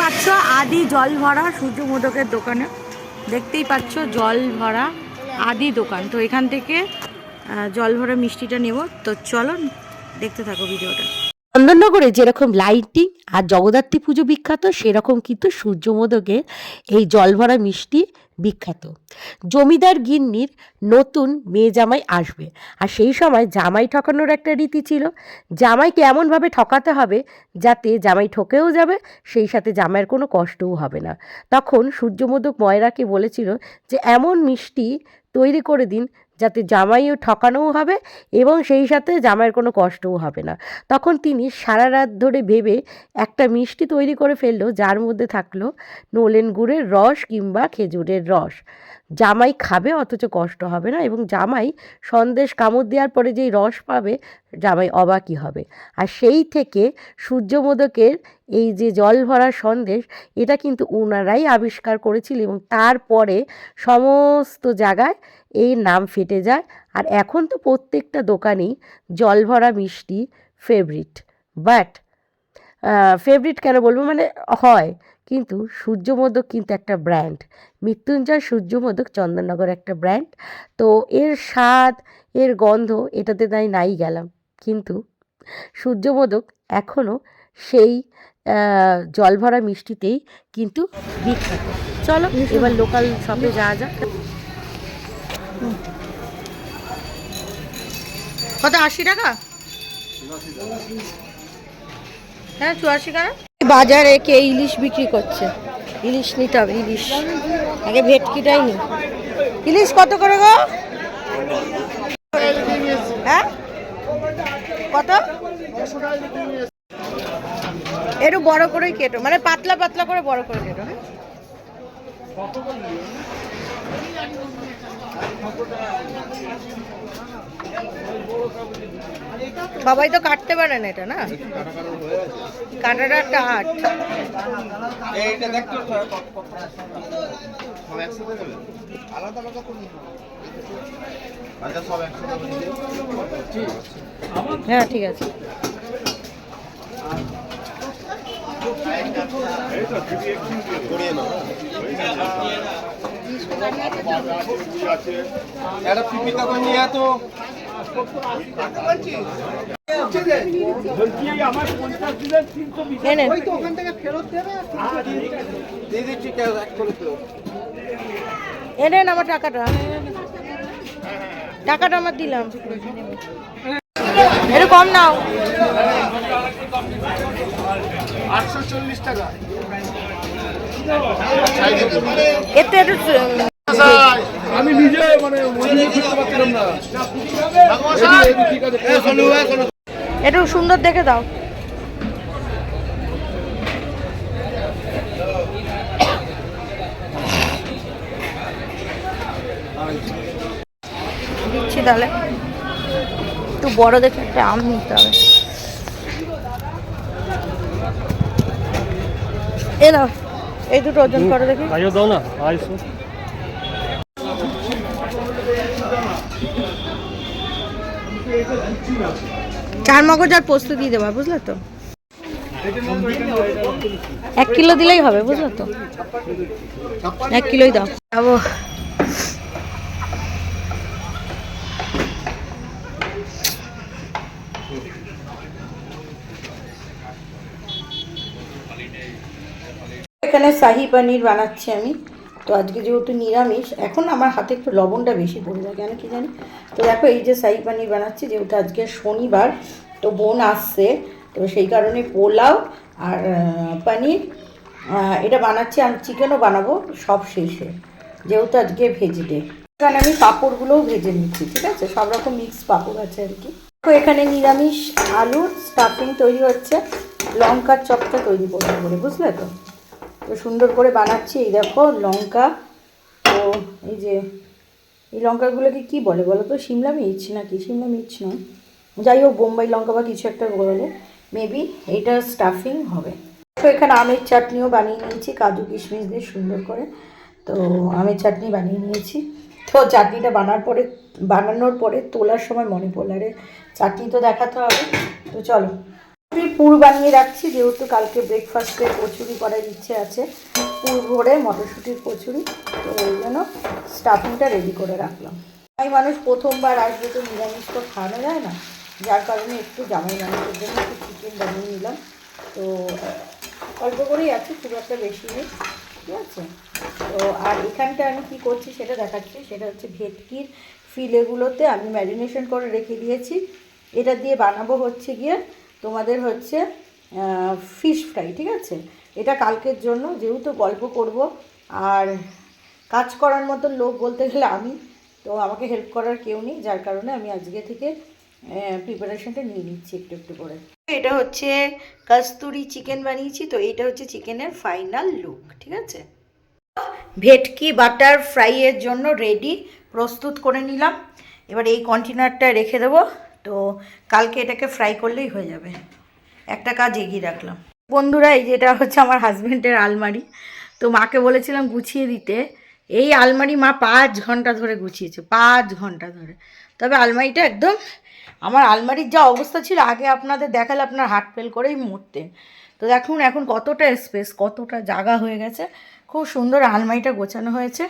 পাচ্ছ আদি জল ভরা সূর্য মোদকের দোকানে। দেখতেই পাচ্ছ জল ভরা আদি দোকান। তো এখান থেকে জল ভরা মিষ্টিটা নেব। তো চলো দেখতে থাকো ভিডিওটা। চন্দননগরে যেরকম লাইটিং আর জগদ্ধাত্রী পুজো বিখ্যাত, সেরকম কিন্তু সূর্য সূর্যমোদকের এই জল ভরা মিষ্টি বিখ্যাত। জমিদার গিন্নির নতুন মেয়ে জামাই আসবে। আর সেই সময় জামাই ঠকানোর একটা রীতি ছিল। জামাইকে এমনভাবে ঠকাতে হবে যাতে জামাই ঠকেও যাবে, সেই সাথে জামাইয়ের কোনো কষ্টও হবে না। তখন সূর্যমোদক ময়রাকে বলেছিল যে, এমন মিষ্টি তৈরি করে দিন যাতে জামাইও ঠকানোও হবে এবং সেই সাথে জামাইয়ের কোনো কষ্টও হবে না। তখন তিনি সারা রাত ধরে ভেবে একটা মিষ্টি তৈরি করে ফেলল, যার মধ্যে থাকল নলেন গুড়ের রস কিংবা খেজুরের রস। জামাই খাবে, অথচ কষ্ট হবে না এবং জামাই সন্দেশ কামড় দেওয়ার পরে যেই রস পাবে, জামাই অবাকই হবে। আর সেই থেকে সূর্যমোদকের এই যে জল ভরা সন্দেশ, এটা কিন্তু ওনারাই আবিষ্কার করেছিল এবং তারপরে সমস্ত জায়গায় এই নাম ফেটে যায়। আর এখন তো প্রত্যেকটা দোকানেই জল ভরা মিষ্টি ফেভারিট বাট ফেভারিট কেন বলব? মানে হয়। কিন্তু সূর্যমোদক কিন্তু একটা ব্র্যান্ড মৃত্যুঞ্জয় সূর্যমোদক চন্দননগর একটা ব্র্যান্ড তো এর স্বাদ এর গন্ধ এটাতে তাই নাই গেলাম। কিন্তু সূর্যমোদক এখনও সেই আহ, জল ভরা মিষ্টিতেই কিন্তু বিখ্যাত। চলো এবার লোকাল শপে যাওয়া যাক। কত আশি টাকা? হ্যাঁ চুয়াশি টাকা বাজারে কে ইলিশ বিক্রি করছে? ইলিশ নিতে হবে ইলিশ। আগে ভেটকিটাই নি ইলিশ কত করে গো? হ্যাঁ? কত? একটু বড় করেই কেটো। মানে পাতলা পাতলা করে বড় করে কেটো হ্যাঁ? সবাই তো কাটতে পারে না এটা না? কাটাটা করে নিতে হ্যাঁ ঠিক আছে। একটা পিপিতা করে নিয়ে তো। এনেন আমার টাকাটা। টাকাটা আমার দিলাম। একটু কম নাও। আটশো চল্লিশ টাকা। এতে একটু আমি নিজে মানে একটু সুন্দর দেখে দাও। দিচ্ছি তাহলে। একটু বড় দেখে একটা আম নিতে হবে। এ নাও এই দুটো ওজন করে দেখি। আইও দাও না আইসো চার মগজ আর পোস্ত দিয়ে দেবা বুঝলে তো? এক কিলো দিলেই হবে বুঝলে তো? এক কিলোই দাও। যাব এখানে শাহি পনির বানাচ্ছি আমি। তো আজকে যেহেতু নিরামিষ, এখন আমার হাতে একটু লবণটা বেশি পড়ে যায় কেন কি জানি? তো দেখো, এই যে শাহি পানির বানাচ্ছি, যেহেতু আজকে শনিবার, তো বোন আসছে। তো সেই কারণে পোলাও আর পনির এটা বানাচ্ছি আর চিকেনও বানাবো, সব শেষে। যেহেতু আজকে ভেজ ডে এখানে আমি পাঁপড়গুলোও ভেজে নিচ্ছি, ঠিক আছে? সব রকম মিক্স পাঁপড় আছে আর কি। তো এখানে নিরামিষ আলুর স্টাফিং তৈরি হচ্ছে, লঙ্কার চপটা তৈরি করতে বলে, বুঝলে তো? তো সুন্দর করে বানাচ্ছি। এই দেখো, লঙ্কা। তো এই যে, এই লঙ্কাগুলোকে কি বলে বলো তো? সিমলা মির্চ নাকি? সিমলা মির্চ নয়। যাই হোক, বোম্বাই লঙ্কা বা কিছু একটা বলে। মেবি এইটা স্টাফিং হবে। তো এখানে আমের চাটনিও বানিয়ে নিয়েছি, কাজু কিশমিশ দিয়ে সুন্দর করে। তো আমের চাটনি বানিয়ে নিয়েছি। তো চাটনিটা বানার পরে, বানানোর পরে তোলার সময় মনে পড়ল, আরে চাটনি তো দেখাতে হবে। তো চলো পুর বানিয়ে রাখছি, যেহেতু কালকে ব্রেকফাস্টে কচুরি করার ইচ্ছে আছে, পুর ভরে মটরশুঁটির কচুরি, তো ওই জন্য স্টাফিংটা রেডি করে রাখলাম। জামাই মানুষ প্রথমবার আসবে তো নিরামিষ তো খাওয়ানো যায় না, যার কারণে একটু জামাই মানুষের জন্য একটু চিকেন বানিয়ে নিলাম। তো, অল্প করেই আছে, খুব একটা বেশি নেই, ঠিক আছে? তো, আর এখানটা আমি কি করছি সেটা দেখাচ্ছি, সেটা হচ্ছে ভেটকির ফিলেগুলোতে আমি ম্যারিনেশন করে রেখে দিয়েছি। এটা দিয়ে বানাবো হচ্ছে গিয়ে তোমাদের হচ্ছে ফিশ ফ্রাই ঠিক আছে? এটা কালকের জন্য, যেহেতু গল্প করব, আর কাজ করার মতো লোক বলতে গেলে আমি, তো আমাকে হেল্প করার কেউ নেই, যার কারণে আমি আজকে থেকে প্রিপারেশনটা নিয়ে নিচ্ছি একটু একটু করে। এটা হচ্ছে কাস্তুরি চিকেন বানিয়েছি, তো এটা হচ্ছে চিকেনের ফাইনাল লুক ঠিক আছে? ভেটকি বাটার ফ্রাইয়ের জন্য রেডি প্রস্তুত করে নিলাম। এবার এই কন্টেনারটা রেখে দেবো। তো কালকে এটাকে ফ্রাই করলেই হয়ে যাবে। একটা কাজ এগিয়ে রাখলাম। বন্ধুরা, এই যেটা হচ্ছে আমার হাজব্যান্ডের আলমারি। তো মাকে বলেছিলাম গুছিয়ে দিতে। এই আলমারি মা পাঁচ ঘণ্টা ধরে গুছিয়েছে, পাঁচ ঘণ্টা ধরে। তবে আলমারিটা একদম, আমার আলমারির যা অবস্থা ছিল, আগে আপনাদের দেখালে আপনার হার্ট ফেল করেই মরতেন। তো দেখুন, এখন কতটা স্পেস কতটা জায়গা হয়ে গেছে। খুব সুন্দর আলমারিটা গোছানো হয়েছে।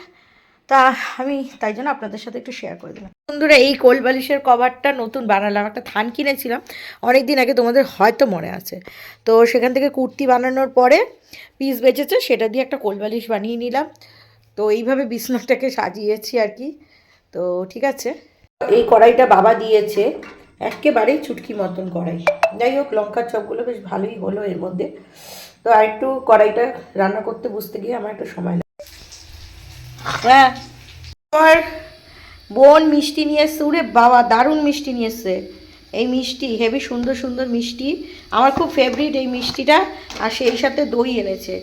তা আমি তাই জন্য আপনাদের সাথে একটু শেয়ার করে দিলাম। বন্ধুরা, এই কোল বালিশের কভারটা নতুন বানালাম, একটা থান কিনেছিলাম। অনেক দিন আগে তোমাদের হয়তো মনে আছে। তো সেখান থেকে কুর্তি বানানোর পরে পিস বেঁচেছে, সেটা দিয়ে একটা কোল বালিশ বানিয়ে নিলাম। তো এইভাবে বিছনাটাকে সাজিয়েছি আর কি। তো ঠিক আছে। এই কড়াইটা বাবা দিয়েছে, একেবারেই চুটকি মতন কড়াই। যাই হোক, লঙ্কার চপগুলো বেশ ভালোই হলো এর মধ্যে। তো আর একটু কড়াইটা রান্না করতে বুঝতে গিয়ে আমার একটু সময় হ্যাঁ আমার বোন মিষ্টি নিয়ে এসছে উরে বাবা দারুণ মিষ্টি নিয়ে এসছে এই মিষ্টি হেভি সুন্দর সুন্দর মিষ্টি আমার খুব ফেভারিট এই মিষ্টিটা আর সেই সাথে দই এনেছে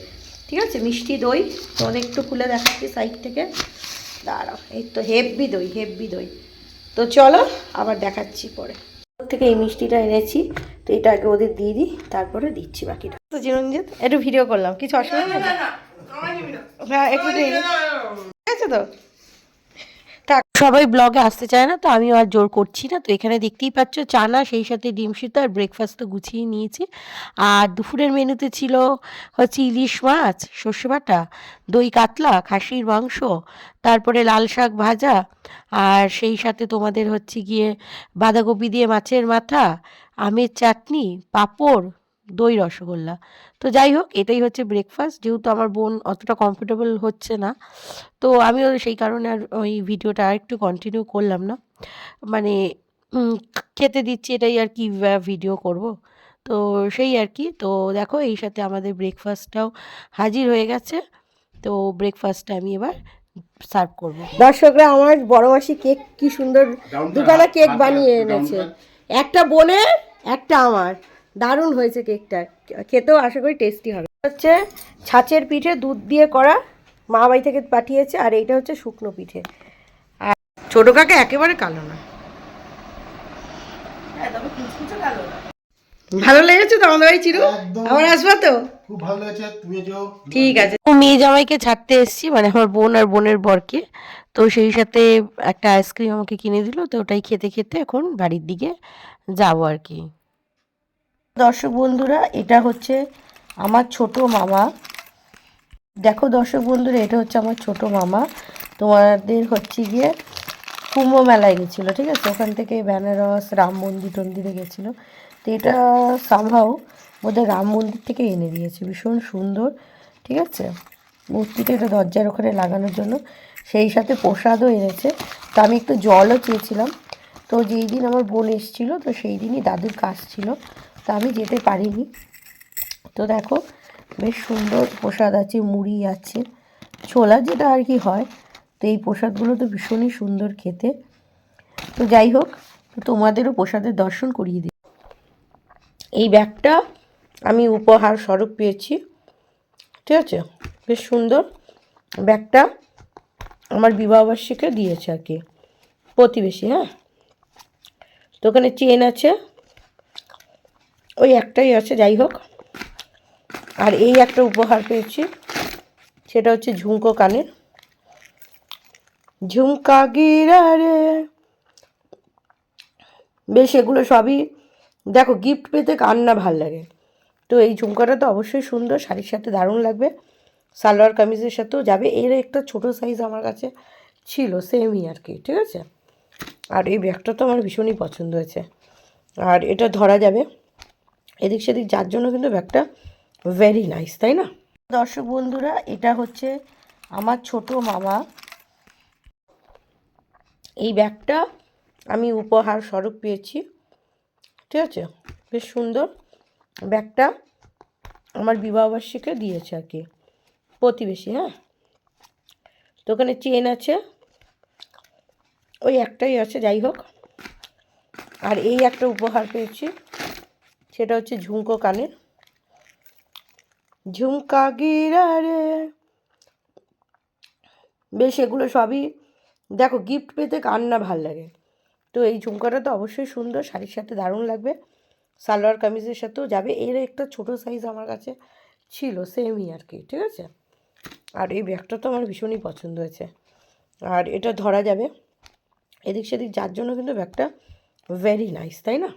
ঠিক আছে মিষ্টি দই তোমাদের একটু খুলে দেখাচ্ছি সাইড থেকে দাঁড়াও এই তো হেভি দই হেভি দই তো চলো আবার দেখাচ্ছি পরে ওর থেকে এই মিষ্টিটা এনেছি তো এটা আগে ওদের দিয়ে দিই তারপরে দিচ্ছি বাকিটা তো চিরঞ্জিত একটু ভিডিও করলাম কিছু অসুবিধা নেই হ্যাঁ একটু। আছে তো। সবাই ব্লগে আসতে চায় না, তো আমি আর জোর করছি না। তো এখানে দেখতেই পাচ্ছ, চানা, সেই সাথে ডিম সিদ্ধ আর ব্রেকফাস্ট তো গুছিয়ে নিয়েছি। আর দুপুরের মেনুতে ছিল হচ্ছে ইলিশ মাছ, সর্ষে বাটা, দই কাতলা, খাসির মাংস, তারপরে লাল শাক ভাজা, আর সেই সাথে তোমাদের হচ্ছে গিয়ে বাঁধাকপি দিয়ে মাছের মাথা, আমের চাটনি, পাঁপড় দই রসগোল্লা। তো যাই হোক এটাই হচ্ছে ব্রেকফাস্ট যেহেতু আমার বোন অতটা কমফোর্টেবল হচ্ছে না তো আমিও সেই কারণে আর ওই ভিডিওটা আর একটু কন্টিনিউ করলাম না। মানে খেতে দিচ্ছি এটাই আর কি ভিডিও করব। তো সেই আর কি তো দেখো এই সাথে আমাদের ব্রেকফাস্টটাও হাজির হয়ে গেছে। তো ব্রেকফাস্টটা আমি এবার সার্ভ করব। দর্শকরা আমার বড় মাসি কেক কি সুন্দর দুখানা কেক বানিয়ে এনেছে। একটা বোনের একটা আমার। দারুণ হয়েছে কেকটা। খেতেও আশা করি টেস্টি হবে। হচ্ছে ছাঁচের পিঠে দুধ দিয়ে করা মা বাড়ি থেকে পাঠিয়েছে আর এইটা হচ্ছে শুকনো পিঠে। আর ছোট কাকা একেবারে কালো না। ভালো লেগেছে তো আমাদের বাড়ি চিরু। আবার আসবা তো? খুব ভালো লেগেছে তুমিও ঠিক আছে। ও মেয়ে জামাইকে ছাড়তে এসেছি মানে আমার বোন আর বোনের বরকে। তো সেই সাথে একটা আইসক্রিম আমাকে কিনে দিল তো ওটাই খেতে খেতে এখন বাড়ির দিকে যাব আর কি। দর্শক বন্ধুরা, এটা হচ্ছে আমার ছোট মামা। দেখো দর্শক বন্ধুরা, এটা হচ্ছে আমার ছোট মামা। তোমাদের হচ্ছে গিয়ে কুম্ভ মেলায় গেছিল, ঠিক আছে? ওখান থেকে বেনারস, রাম মন্দির টন্দিরে গেছিল। তো এটা সামহাও বোধহয় রাম মন্দির থেকে এনে দিয়েছে, ভীষণ সুন্দর, ঠিক আছে? মূর্তিটা এটা দরজার ওখানে লাগানোর জন্য। সেই সাথে প্রসাদও এনেছে। তো আমি একটু জলও চেয়েছিলাম। তো যেই দিন আমার বোন এসেছিল, তো সেই দিনই দাদুর কাজ ছিল। তো আমি যেতে পারিনি। তো দেখো, বেশ সুন্দর প্রসাদ আছে, মুড়ি আছে। ছোলা যেটা আর কি হয়, তো এই প্রসাদগুলো তো ভীষণই সুন্দর খেতে। তো যাই হোক তোমাদেরও প্রসাদের দর্শন করিয়ে দিই। এই ব্যাগটা আমি উপহার স্বরূপ পেয়েছি। ঠিক আছে? বেশ সুন্দর। ব্যাগটা আমার বিবাহবার্ষিকে দিয়েছে আর কি। প্রতিবেশী হ্যাঁ? তো ওখানে চেন আছে ওই একটাই আছে, যাই হোক। আর এই একটা উপহার পেয়েছি, সেটা হচ্ছে ঝুমকো কানের ঝুমকা গিরা রে। বেশ, এগুলো সবই, দেখো গিফট পেতে কার না ভালো লাগে। তো এই ঝুমকাটা তো অবশ্যই সুন্দর, শাড়ির সাথে দারুণ লাগবে। সালোয়ার কামিজের সাথেও যাবে, এর একটা ছোট সাইজ আমার কাছে ছিল সেমই আর কি, ঠিক আছে? আর এই ব্যাগটা তো আমার ভীষণই পছন্দ হয়েছে। আর এটা ধরা যাবে। এদিক সেদিক যার জন্য কিন্তু ব্যাগটা ভেরি নাইস তাই না? দর্শক বন্ধুরা, এটা হচ্ছে আমার ছোট মামা। এই ব্যাগটা আমি উপহার স্বরূপ পেয়েছি। ঠিক আছে? বেশ সুন্দর। ব্যাগটা আমার বিবাহবার্ষিকে দিয়েছে আর কি। প্রতিবেশী হ্যাঁ? তো ওখানে চেন আছে। ওই একটাই আছে, যাই হোক। আর এই একটা উপহার পেয়েছি। সেটা হচ্ছে ঝুমকো কানের। ঝুমকা গিরা বেশ, এগুলো সবই দেখো গিফট পেতে কার না ভালো লাগে। তো এই ঝুমকাটা তো অবশ্যই সুন্দর, শাড়ির সাথে দারুণ লাগবে। সালোয়ার কামিজের সাথেও যাবে। এর একটা ছোট সাইজ আমার কাছে ছিল সেমই আর কি ঠিক আছে? আর এই ব্যাগটা তো আমার ভীষণই পছন্দ হয়েছে। আর এটা ধরা যাবে। এদিক সেদিক যার জন্য কিন্তু ব্যাগটা ভেরি নাইস তাই না?